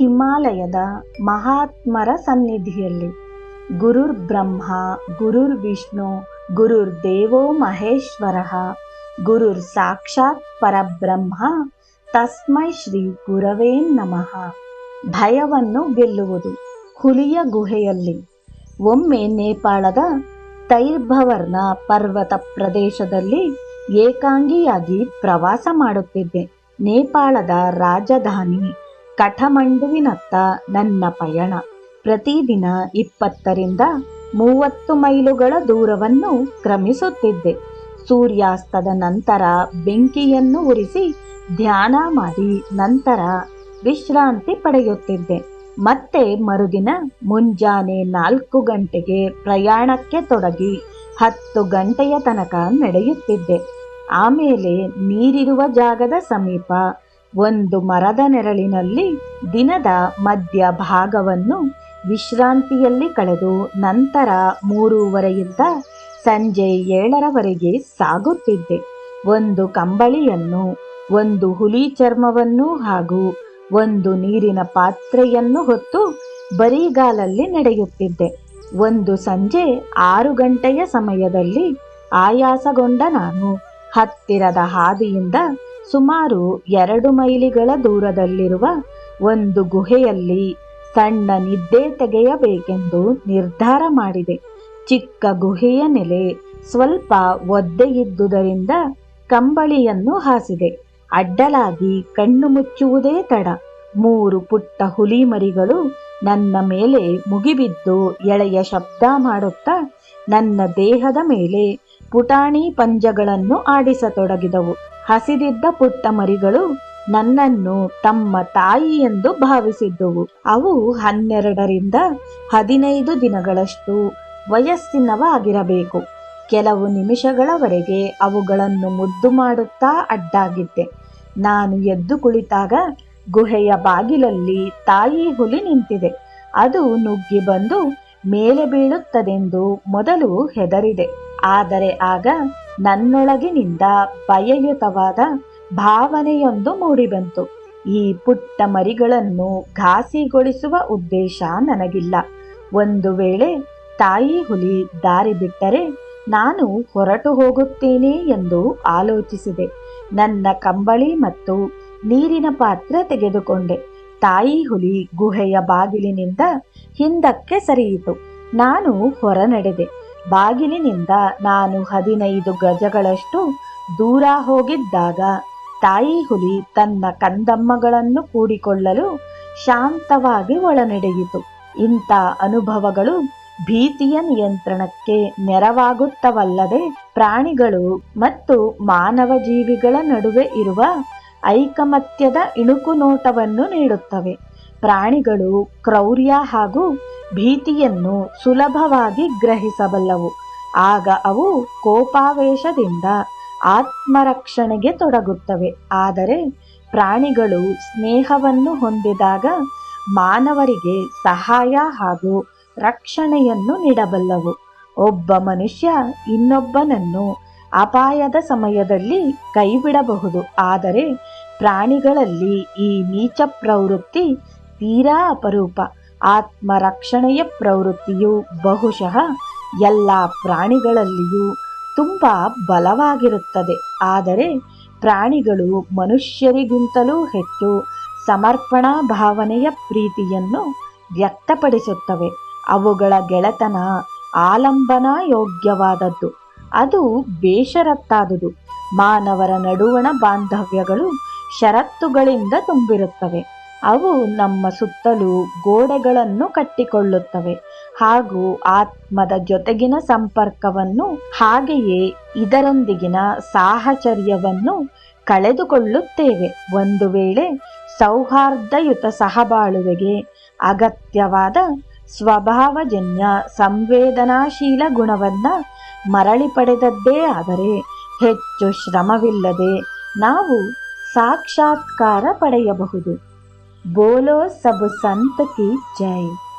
ಹಿಮಾಲಯದ ಮಹಾತ್ಮರ ಸನ್ನಿಧಿಯಲ್ಲಿ. ಗುರುರ್ ಬ್ರಹ್ಮ, ಗುರುರ್ ವಿಷ್ಣು, ಗುರುರ್ ದೇವೋ ಮಹೇಶ್ವರ, ಗುರುರ್ ಸಾಕ್ಷಾತ್ ಪರಬ್ರಹ್ಮ, ತಸ್ಮೈ ಶ್ರೀ ಗುರವೇ ನಮಃ. ಭಯವನ್ನು ಗೆಲ್ಲುವುದು ಹುಲಿಯ ಗುಹೆಯಲ್ಲಿ. ಒಮ್ಮೆ ನೇಪಾಳದ ತೈರ್ಭವರ್ನ ಪರ್ವತ ಪ್ರದೇಶದಲ್ಲಿ ಏಕಾಂಗಿಯಾಗಿ ಪ್ರವಾಸ ಮಾಡುತ್ತಿದ್ದೆ. ನೇಪಾಳದ ರಾಜಧಾನಿ ಕಠಮಂಡುವಿನತ್ತ ನನ್ನ ಪಯಣ. ಪ್ರತಿದಿನ ಇಪ್ಪತ್ತರಿಂದ ಮೂವತ್ತು ಮೈಲುಗಳ ದೂರವನ್ನು ಕ್ರಮಿಸುತ್ತಿದ್ದೆ. ಸೂರ್ಯಾಸ್ತದ ನಂತರ ಬೆಂಕಿಯನ್ನು ಉರಿಸಿ ಧ್ಯಾನ ಮಾಡಿ ನಂತರ ವಿಶ್ರಾಂತಿ ಪಡೆಯುತ್ತಿದ್ದೆ. ಮತ್ತೆ ಮರುದಿನ ಮುಂಜಾನೆ ನಾಲ್ಕು ಗಂಟೆಗೆ ಪ್ರಯಾಣಕ್ಕೆ ತೊಡಗಿ ಹತ್ತು ಗಂಟೆಯ ತನಕ ನಡೆಯುತ್ತಿದ್ದೆ. ಆಮೇಲೆ ನೀರಿರುವ ಜಾಗದ ಸಮೀಪ ಒಂದು ಮರದ ನೆರಳಿನಲ್ಲಿ ದಿನದ ಮಧ್ಯ ಭಾಗವನ್ನು ವಿಶ್ರಾಂತಿಯಲ್ಲಿ ಕಳೆದು ನಂತರ ಮೂರುವರೆಯಿಂದ ಸಂಜೆ ಏಳರವರೆಗೆ ಸಾಗುತ್ತಿದ್ದೆ. ಒಂದು ಕಂಬಳಿಯನ್ನು, ಒಂದು ಹುಲಿ ಚರ್ಮವನ್ನು ಹಾಗೂ ಒಂದು ನೀರಿನ ಪಾತ್ರೆಯನ್ನು ಹೊತ್ತು ಬರಿಗಾಲಲ್ಲಿ ನಡೆಯುತ್ತಿದ್ದೆ. ಒಂದು ಸಂಜೆ ಆರು ಗಂಟೆಯ ಸಮಯದಲ್ಲಿ ಆಯಾಸಗೊಂಡ ನಾನು ಹತ್ತಿರದ ಹಾದಿಯಿಂದ ಸುಮಾರು ಎರಡು ಮೈಲಿಗಳ ದೂರದಲ್ಲಿರುವ ಒಂದು ಗುಹೆಯಲ್ಲಿ ಸಣ್ಣ ನಿದ್ದೆ ತೆಗೆಯಬೇಕೆಂದು ನಿರ್ಧಾರ ಮಾಡಿದೆ. ಚಿಕ್ಕ ಗುಹೆಯ ನೆಲೆ ಸ್ವಲ್ಪ ಒದ್ದೆಯಿದ್ದುದರಿಂದ ಕಂಬಳಿಯನ್ನು ಹಾಸಿದೆ. ಅಡ್ಡಲಾಗಿ ಕಣ್ಣು ಮುಚ್ಚುವುದೇ ತಡ. ಮೂರು ಪುಟ್ಟ ಹುಲಿ ಮರಿಗಳು ನನ್ನ ಮೇಲೆ ಮುಗಿಬಿದ್ದು ಎಳೆಯ ಶಬ್ದ ಮಾಡುತ್ತಾ ನನ್ನ ದೇಹದ ಮೇಲೆ ಪುಟಾಣಿ ಪಂಜಗಳನ್ನು ಆಡಿಸತೊಡಗಿದವು. ಹಸಿದಿದ್ದ ಪುಟ್ಟ ಮರಿಗಳು ನನ್ನನ್ನು ತಮ್ಮ ತಾಯಿ ಎಂದು ಭಾವಿಸಿದ್ದುವು. ಅವು ಹನ್ನೆರಡರಿಂದ ಹದಿನೈದು ದಿನಗಳಷ್ಟು ವಯಸ್ಸಿನವಾಗಿರಬೇಕು. ಕೆಲವು ನಿಮಿಷಗಳವರೆಗೆ ಅವುಗಳನ್ನು ಮುದ್ದು ಮಾಡುತ್ತಾ ಅಡ್ಡಾಗಿದ್ದೆ. ನಾನು ಎದ್ದು ಕುಳಿತಾಗ ಗುಹೆಯ ಬಾಗಿಲಲ್ಲಿ ತಾಯಿ ಹುಲಿ ನಿಂತಿದೆ. ಅದು ನುಗ್ಗಿ ಬಂದು ಮೇಲೆ ಬೀಳುತ್ತದೆಂದು ಮೊದಲು ಹೆದರಿದೆ. ಆದರೆ ಆಗ ನನ್ನೊಳಗಿನಿಂದ ಭಯಯುತವಾದ ಭಾವನೆಯೊಂದು ಮೂಡಿಬಂತು. ಈ ಪುಟ್ಟ ಮರಿಗಳನ್ನು ಘಾಸಿಗೊಳಿಸುವ ಉದ್ದೇಶ ನನಗಿಲ್ಲ. ಒಂದು ವೇಳೆ ತಾಯಿ ಹುಲಿ ದಾರಿ ಬಿಟ್ಟರೆ ನಾನು ಹೊರಟು ಹೋಗುತ್ತೇನೆ ಎಂದು ಆಲೋಚಿಸಿದೆ. ನನ್ನ ಕಂಬಳಿ ಮತ್ತು ನೀರಿನ ಪಾತ್ರ ತೆಗೆದುಕೊಂಡೆ. ತಾಯಿ ಹುಲಿ ಗುಹೆಯ ಬಾಗಿಲಿನಿಂದ ಹಿಂದಕ್ಕೆ ಸರಿಯಿತು. ನಾನು ಹೊರ ನಡೆದೆ ಬಾಗಿಲಿನಿಂದ ನಾನು ಹದಿನೈದು ಗಜಗಳಷ್ಟು ದೂರ ಹೋಗಿದ್ದಾಗ ತಾಯಿ ಹುಲಿ ತನ್ನ ಕಂದಮ್ಮಗಳನ್ನು ಕೂಡಿಕೊಳ್ಳಲು ಶಾಂತವಾಗಿ ಒಳನಡೆಯಿತು. ಇಂಥ ಅನುಭವಗಳು ಭೀತಿಯ ನಿಯಂತ್ರಣಕ್ಕೆ ನೆರವಾಗುತ್ತವಲ್ಲದೆ ಪ್ರಾಣಿಗಳು ಮತ್ತು ಮಾನವ ಜೀವಿಗಳ ನಡುವೆ ಇರುವ ಐಕಮತ್ಯದ ಇಣುಕು ನೋಟವನ್ನು ನೀಡುತ್ತವೆ. ಪ್ರಾಣಿಗಳು ಕ್ರೌರ್ಯ ಹಾಗೂ ಭೀತಿಯನ್ನು ಸುಲಭವಾಗಿ ಗ್ರಹಿಸಬಲ್ಲವು. ಆಗ ಅವು ಕೋಪಾವೇಶದಿಂದ ಆತ್ಮರಕ್ಷಣೆಗೆ ತೊಡಗುತ್ತವೆ. ಆದರೆ ಪ್ರಾಣಿಗಳು ಸ್ನೇಹವನ್ನು ಹೊಂದಿದಾಗ ಮಾನವರಿಗೆ ಸಹಾಯ ಹಾಗೂ ರಕ್ಷಣೆಯನ್ನು ನೀಡಬಲ್ಲವು. ಒಬ್ಬ ಮನುಷ್ಯ ಇನ್ನೊಬ್ಬನನ್ನು ಅಪಾಯದ ಸಮಯದಲ್ಲಿ ಕೈಬಿಡಬಹುದು. ಆದರೆ ಪ್ರಾಣಿಗಳಲ್ಲಿ ಈ ನೀಚ ಪ್ರವೃತ್ತಿ ತೀರಾ ಅಪರೂಪ. ಆತ್ಮರಕ್ಷಣೆಯ ಪ್ರವೃತ್ತಿಯು ಬಹುಶಃ ಎಲ್ಲ ಪ್ರಾಣಿಗಳಲ್ಲಿಯೂ ತುಂಬ ಬಲವಾಗಿರುತ್ತದೆ. ಆದರೆ ಪ್ರಾಣಿಗಳು ಮನುಷ್ಯರಿಗಿಂತಲೂ ಹೆಚ್ಚು ಸಮರ್ಪಣಾ ಭಾವನೆಯ ಪ್ರೀತಿಯನ್ನು ವ್ಯಕ್ತಪಡಿಸುತ್ತವೆ. ಅವುಗಳ ಗೆಳೆತನ ಆಲಂಬನಾ ಯೋಗ್ಯವಾದದ್ದು ಅದು ಬೇಷರತ್ತಾದುದು. ಮಾನವರ ನಡುವಣ ಬಾಂಧವ್ಯಗಳು ಷರತ್ತುಗಳಿಂದ ತುಂಬಿರುತ್ತವೆ. ಅವು ನಮ್ಮ ಸುತ್ತಲೂ ಗೋಡೆಗಳನ್ನು ಕಟ್ಟಿಕೊಳ್ಳುತ್ತವೆ ಹಾಗೂ ಆತ್ಮದ ಜೊತೆಗಿನ ಸಂಪರ್ಕವನ್ನು ಹಾಗೆಯೇ ಇದರೊಂದಿಗಿನ ಸಾಹಚರ್ಯವನ್ನು ಕಳೆದುಕೊಳ್ಳುತ್ತೇವೆ. ಒಂದು ವೇಳೆ ಸೌಹಾರ್ದಯುತ ಸಹಬಾಳುವೆಗೆ ಅಗತ್ಯವಾದ ಸ್ವಭಾವಜನ್ಯ ಸಂವೇದನಾಶೀಲ ಗುಣವನ್ನ ಮರಳಿ ಪಡೆದದ್ದೇ ಆದರೆ ಹೆಚ್ಚು ಶ್ರಮವಿಲ್ಲದೆ ನಾವು ಸಾಕ್ಷಾತ್ಕಾರ ಪಡೆಯಬಹುದು. बोलो सब संत की जय।